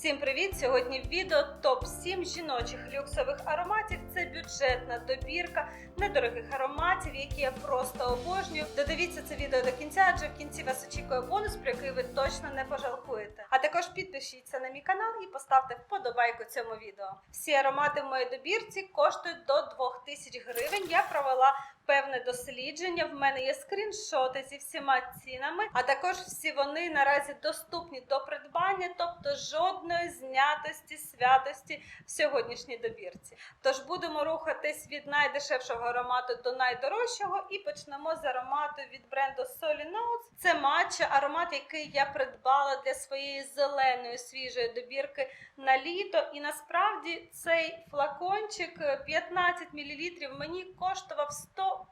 Всім привіт! Сьогодні в відео топ 7 жіночих люксових ароматів. Це бюджетна добірка недорогих ароматів, які я просто обожнюю. Додивіться це відео до кінця, адже в кінці вас очікує бонус, про який ви точно не пожалкуєте. А також підпишіться на мій канал і поставте вподобайку цьому відео. Всі аромати в моїй добірці коштують до 2000 гривень. Я провела певне дослідження. В мене є скріншоти зі всіма цінами, а також всі вони наразі доступні до придбання, тобто жодної знятості, святості в сьогоднішній добірці. Тож будемо рухатись від найдешевшого аромату до найдорожчого і почнемо з аромату від бренду Solly Notes. Це матча, аромат, який я придбала для своєї зеленої свіжої добірки на літо. І насправді цей флакончик е, 15 мл мені коштував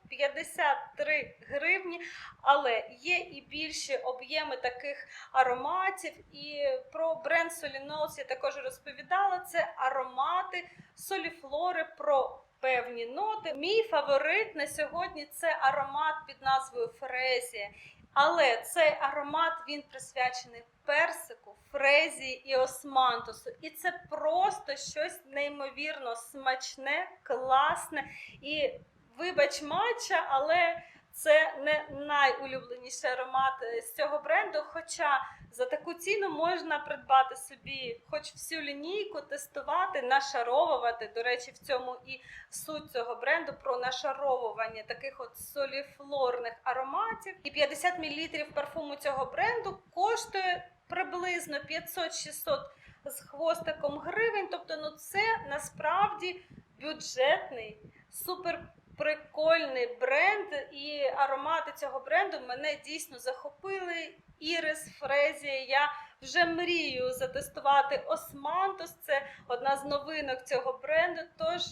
153 гривні, але є і більші об'єми таких ароматів. І про бренд Solly Notes я також розповідала. Це аромати соліфлори про певні ноти. Мій фаворит на сьогодні це аромат під назвою Фрезія. Але цей аромат він присвячений персику, фрезії і османтусу. І це просто щось неймовірно смачне, класне і, вибач, матча, але це не найулюбленіший аромат е, з цього бренду. Хоча за таку ціну можна придбати собі хоч всю лінійку, тестувати, нашаровувати. До речі, в цьому і суть цього бренду про нашаровування таких от соліфлорних ароматів. І 50 мл парфуму цього бренду коштує приблизно 500-600 з хвостиком гривень. Тобто, ну це насправді бюджетний, супер прикольний бренд, і аромати цього бренду мене дійсно захопили. Ірис, Фрезія. Я вже мрію затестувати Османтус. Це одна з новинок цього бренду. Тож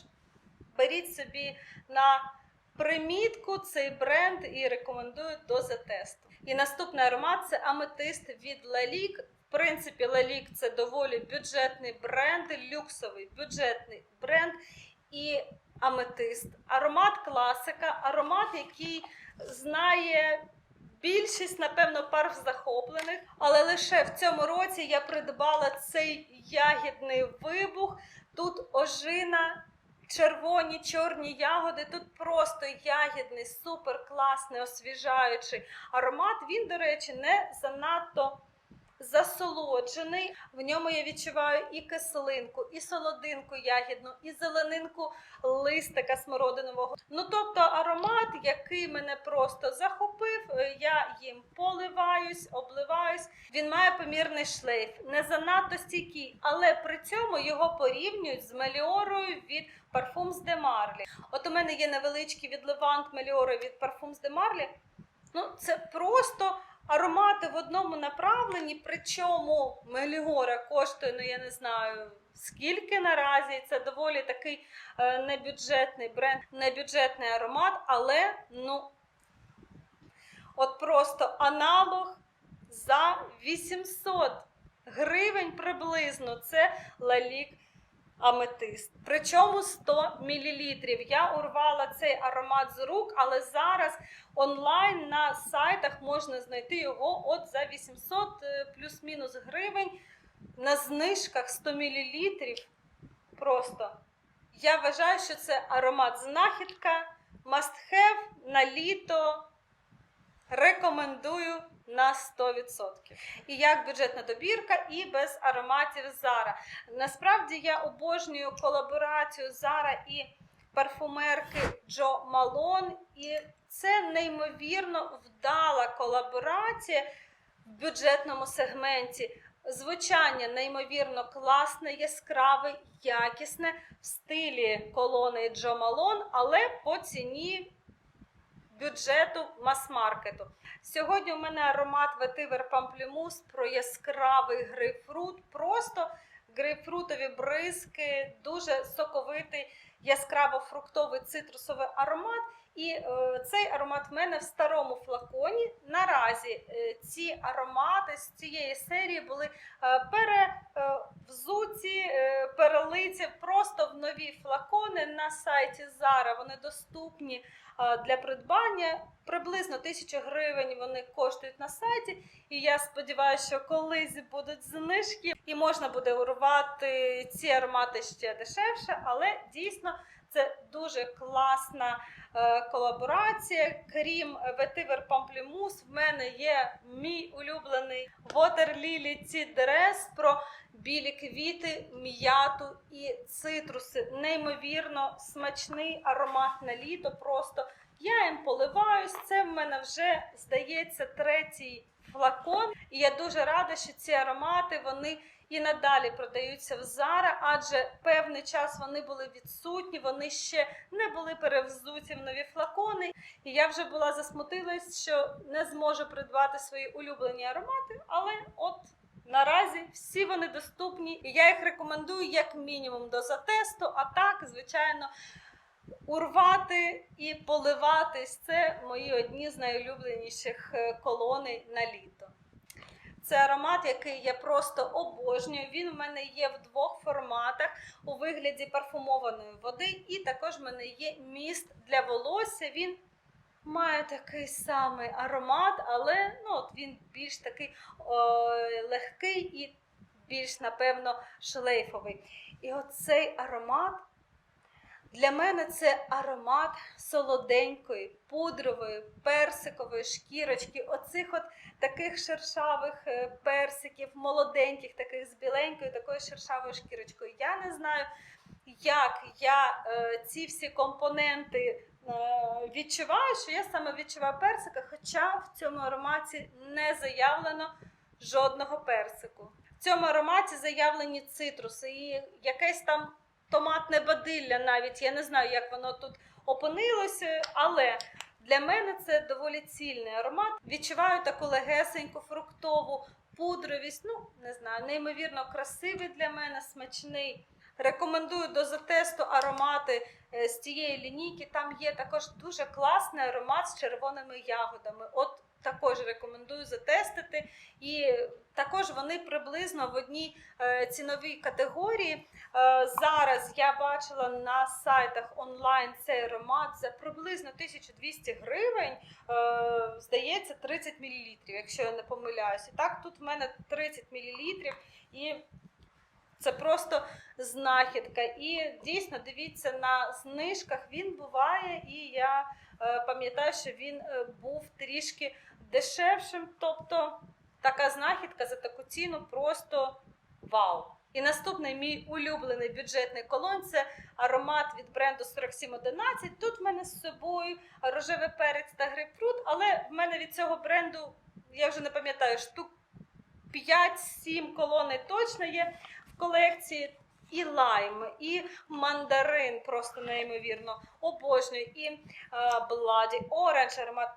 беріть собі на примітку цей бренд і рекомендую до затесту. І наступний аромат це аметист від Лалік. В принципі, Лалік це доволі бюджетний бренд, люксовий бюджетний бренд. І аметист. Аромат класика, аромат, який знає більшість, напевно, парф захоплених. Але лише в цьому році я придбала цей ягідний вибух. Тут ожина. Червоні, чорні ягоди, тут просто ягідний, супер класний, освіжаючий аромат. Він, до речі, не занадто засолоджений. В ньому я відчуваю і кислинку, і солодинку ягідну, і зеленинку листика смородинового. Ну тобто аромат, який мене просто захопив. е, Я їм поливаюсь, обливаюсь. Він має помірний шлейф, не занадто стійкий, але при цьому його порівнюють з меліорою від Parfums de Marly. От у мене є невеличкий відливант меліори від Parfums de Marly. Ну, це просто аромати в одному направленні, причому Меліора коштує, ну я не знаю скільки наразі. Це доволі такий е, небюджетний бренд, небюджетний аромат, але ну от просто аналог за 800 гривень приблизно. Це Лалік Аметист. Причому 100 мл. Я урвала цей аромат з рук, але зараз онлайн на сайтах можна знайти його от за 800 е, плюс-мінус гривень на знижках 100 мл. Просто я вважаю, що це аромат знахідка, must have на літо. Рекомендую на 100%. І як бюджетна добірка, і без ароматів Zara. Насправді я обожнюю колаборацію Zara і парфумерки Джо Малон. І це неймовірно вдала колаборація в бюджетному сегменті. Звучання неймовірно класне, яскраве, якісне в стилі колони Джо Малон, але по ціні бюджету мас-маркету. Сьогодні у мене аромат ветивер памплімус про яскравий грейпфрут. Просто грейпфрутові бризки, дуже соковитий, яскраво-фруктовий цитрусовий аромат. І е, цей аромат в мене в старому флаконі. Наразі е, ці аромати з цієї серії були е, перевзуті, е, перелиті просто в нові флакони на сайті Zara. Вони доступні е, для придбання. Приблизно тисячу гривень вони коштують на сайті. І я сподіваюся, що колись будуть знижки, і можна буде урвати ці аромати ще дешевше, але дійсно це дуже класна е, колаборація. Крім Vetiver Pamplemousse, в мене є мій улюблений Water Lily Tea про білі квіти, м'яту і цитруси. Неймовірно смачний аромат на літо. Просто я їм поливаюсь. Це в мене вже здається третій флакон. І я дуже рада, що ці аромати вони і надалі продаються в Zara, адже певний час вони були відсутні, вони ще не були перевзуті в нові флакони. І я вже була засмутилась, що не зможу придбати свої улюблені аромати, але от. Наразі всі вони доступні, і я їх рекомендую як мінімум до затесту. А так, звичайно, урвати і поливатись це мої одні з найулюбленіших е, колони на літо. Це аромат, який я просто обожнюю. Він в мене є в двох форматах у вигляді парфумованої води, і також в мене є міст для волосся. Він має такий самий аромат, але ну, от він більш такий о, легкий і більш, напевно, шлейфовий. І оцей аромат для мене це аромат солоденької, пудрової, персикової шкірочки, оцих от таких шершавих е, персиків, молоденьких, таких з біленькою, такою шершавою шкірочкою. Я не знаю, як я е, ці всі компоненти е, відчуваю, що я саме відчуваю персика, хоча в цьому ароматі не заявлено жодного персику. В цьому ароматі заявлені цитруси і якесь там томатне бадилля навіть. Я не знаю, як воно тут опинилося, але для мене це доволі цільний аромат. Відчуваю таку легесеньку фруктову пудровість. Ну, не знаю, неймовірно красивий для мене, смачний. Рекомендую до затесту аромати е, з цієї лінійки. Там є також дуже класний аромат з червоними ягодами. От також рекомендую затестити. І також вони приблизно в одній е, ціновій категорії. Е, зараз я бачила на сайтах онлайн цей аромат за приблизно 1200 гривень. Е, здається, 30 мл, якщо я не помиляюся. Так, тут в мене 30 мл і. Це просто знахідка. І дійсно дивіться на знижках. Він буває, і я пам'ятаю, що він був трішки дешевшим. Тобто така знахідка за таку ціну просто вау. І наступний мій улюблений бюджетний колон це аромат від бренду 4711. Тут в мене з собою рожевий перець та грейпфрут, але в мене від цього бренду, я вже не пам'ятаю, штук 5-7 колони точно є в колекції. І лайм, і мандарин просто неймовірно обожнюю, і бладі оранж аромат.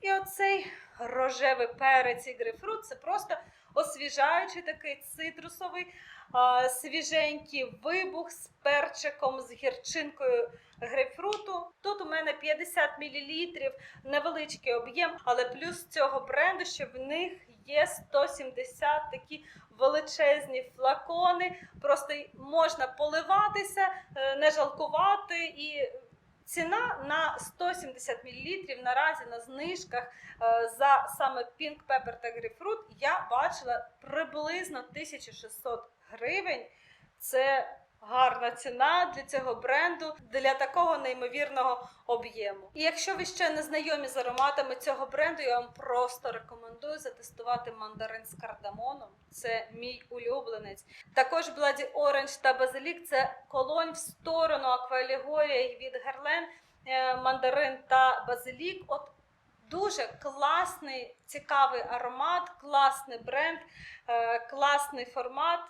І оцей рожевий перець і грейпфрут це просто освіжаючий такий цитрусовий, свіженький вибух з перчиком, з гірчинкою грейпфруту. Тут у мене 50 мл, невеличкий об'єм, але плюс цього бренду, що в них є 170 такі величезні флакони. Просто можна поливатися, е, не жалкувати і. Ціна на 170 мл наразі на знижках е, за саме Pink Pepper та Grapefruit я бачила приблизно 1600 гривень. Це гарна ціна для цього бренду, для такого неймовірного об'єму. І якщо ви ще не знайомі з ароматами цього бренду, я вам просто рекомендую затестувати мандарин з кардамоном. Це мій улюбленець. Також Bloody Orange та Базилік це колонь в сторону аквалігорія від Герлен, е, мандарин та базилік. От Дуже класний, цікавий аромат, класний бренд, е, класний формат.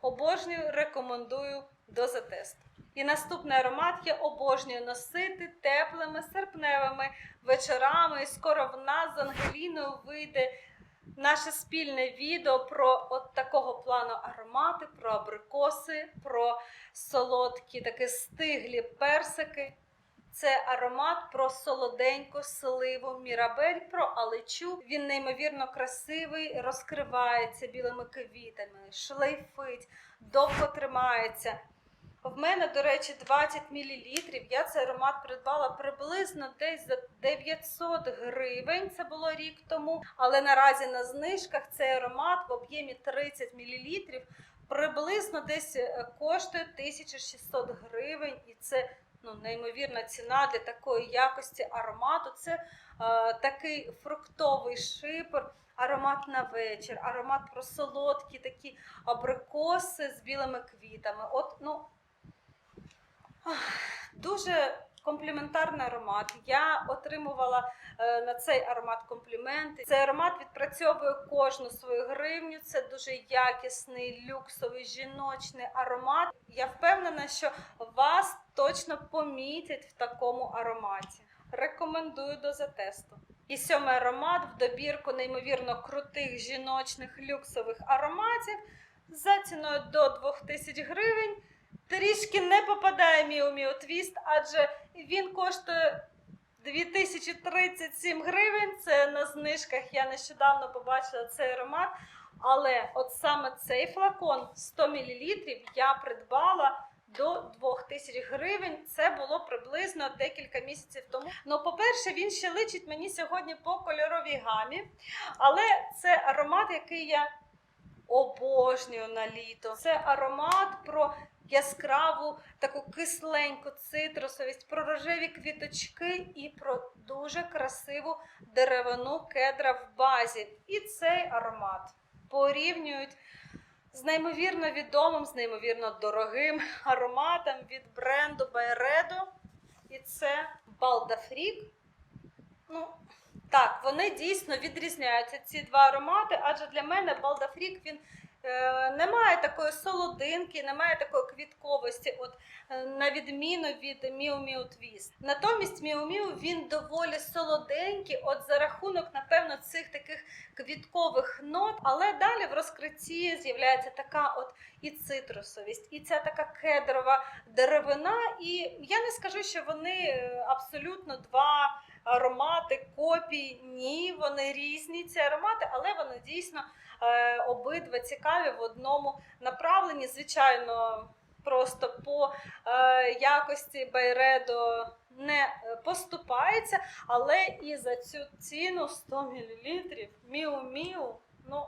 Обожнюю, рекомендую до затесту. І наступний аромат я обожнюю носити теплими серпневими вечорами. І скоро в нас з Ангеліною вийде наше спільне відео про от такого плану аромати, про абрикоси, про солодкі, такі стиглі персики. Це аромат про солоденьку сливу мірабель, про алечу. Він неймовірно красивий, розкривається білими квітами, шлейфить, довго тримається. В мене, до речі, 20 мл. Я цей аромат придбала приблизно десь за 900 гривень. Це було рік тому. Але наразі на знижках цей аромат в об'ємі 30 мл приблизно десь е, коштує 1600 гривень. І це ну, неймовірна ціна для такої якості аромату. Це е, такий фруктовий шипер. Аромат на вечір, аромат про солодкі такі абрикоси з білими квітами. От, ну, Дуже компліментарний аромат. Я отримувала е, на цей аромат компліменти. Цей аромат відпрацьовує кожну свою гривню. Це дуже якісний, люксовий, жіночний аромат. Я впевнена, що вас точно помітять в такому ароматі. Рекомендую до затесту. І сьомий аромат в добірку неймовірно крутих жіночних люксових ароматів за ціною до 2000 гривень. Трішки не попадає Міу Міу Твіст, адже він коштує 2037 гривень. Це на знижках. Я нещодавно побачила цей аромат. Але от саме цей флакон 100 мл я придбала до 2000 гривень. Це було приблизно декілька місяців тому. Ну, по-перше, він ще личить мені сьогодні по кольоровій гамі. Але це аромат, який я обожнюю на літо. Це аромат про яскраву, таку кисленьку цитрусовість, про рожеві квіточки і про дуже красиву деревину кедра в базі. І цей аромат порівнюють з неймовірно відомим, з неймовірно дорогим ароматом від бренду Байредо. І це Балдафрік. Ну, так, вони дійсно відрізняються, ці два аромати, адже для мене Балдафрік він е, не має такої солодинки, не має такої квітковості, от, е, на відміну від Міу Міу Твіст. Натомість Міу Міу він доволі солоденький, от за рахунок, напевно, цих таких квіткових нот, але далі в розкритті з'являється така от і цитрусовість, і ця така кедрова деревина. І я не скажу, що вони е, абсолютно два аромати, копії. Ні, вони різні ці аромати, але вони дійсно е, обидва цікаві в одному направленні. Звичайно, просто по е, якості Байредо не е, поступається, але і за цю ціну 100 мл міу-міу. Ну,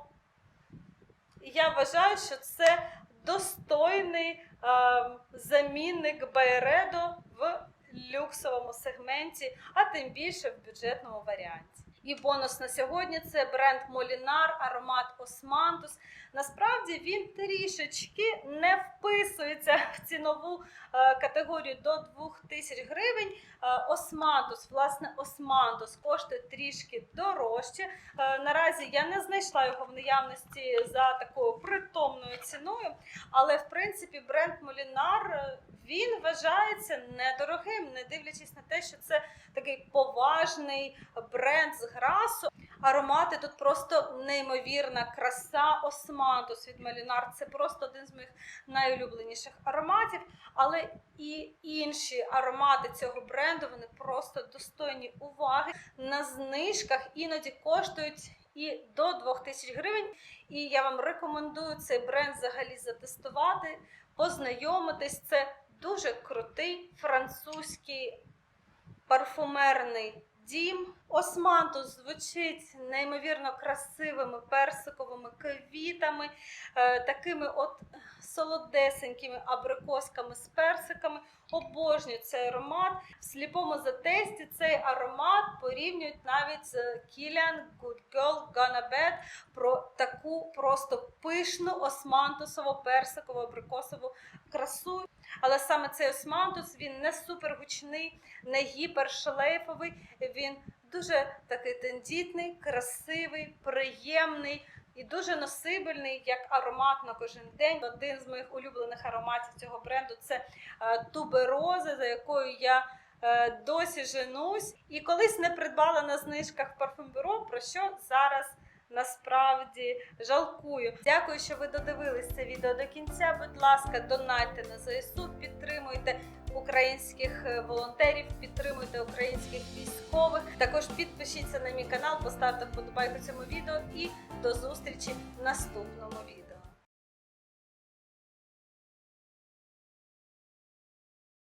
я вважаю, що це достойний е, замінник Байредо люксовому сегменті, а тим більше в бюджетному варіанті. І бонус на сьогодні це бренд Molinar, аромат Османтус. Насправді він трішечки не вписується в цінову е, категорію до 2000 гривень. Е, Османтус, власне, Османтус коштує трішки дорожче. Е, наразі я не знайшла його в наявності за такою притомною ціною, але в принципі бренд е, він вважається недорогим, не дивлячись на те, що це такий поважний бренд з грасу. Аромати тут просто неймовірна краса Османтус від Малінар. Це просто один з моїх найулюбленіших ароматів. Але і інші аромати цього бренду вони просто достойні уваги. На знижках іноді коштують і до 2000 гривень. І я вам рекомендую цей бренд взагалі затестувати, познайомитись. Це дуже крутий французький парфумерний дім. Османтус звучить неймовірно красивими персиковими квітами, е, такими от солодесенькими абрикосками з персиками. Обожнюю цей аромат. В сліпому затесті цей аромат порівнюють навіть з Kilian Good Girl Gonna Bad про таку просто пишну османтусово персикову абрикосову красу. Але саме цей османтус він не супергучний, не гіпершлейфовий. Він дуже такий тендітний, красивий, приємний і дуже носибельний, як аромат на кожен день. Один з моїх улюблених ароматів цього бренду це е, туберози, за якою я е, досі женусь. І колись не придбала на знижках в парфумбюро, про що зараз. Насправді жалкую. Дякую, що ви додивились це відео до кінця. Будь ласка, донайте на ЗСУ, підтримуйте українських е, волонтерів, підтримуйте українських військових. Також підпишіться на мій канал, поставте вподобайку цьому відео і до зустрічі в наступному відео.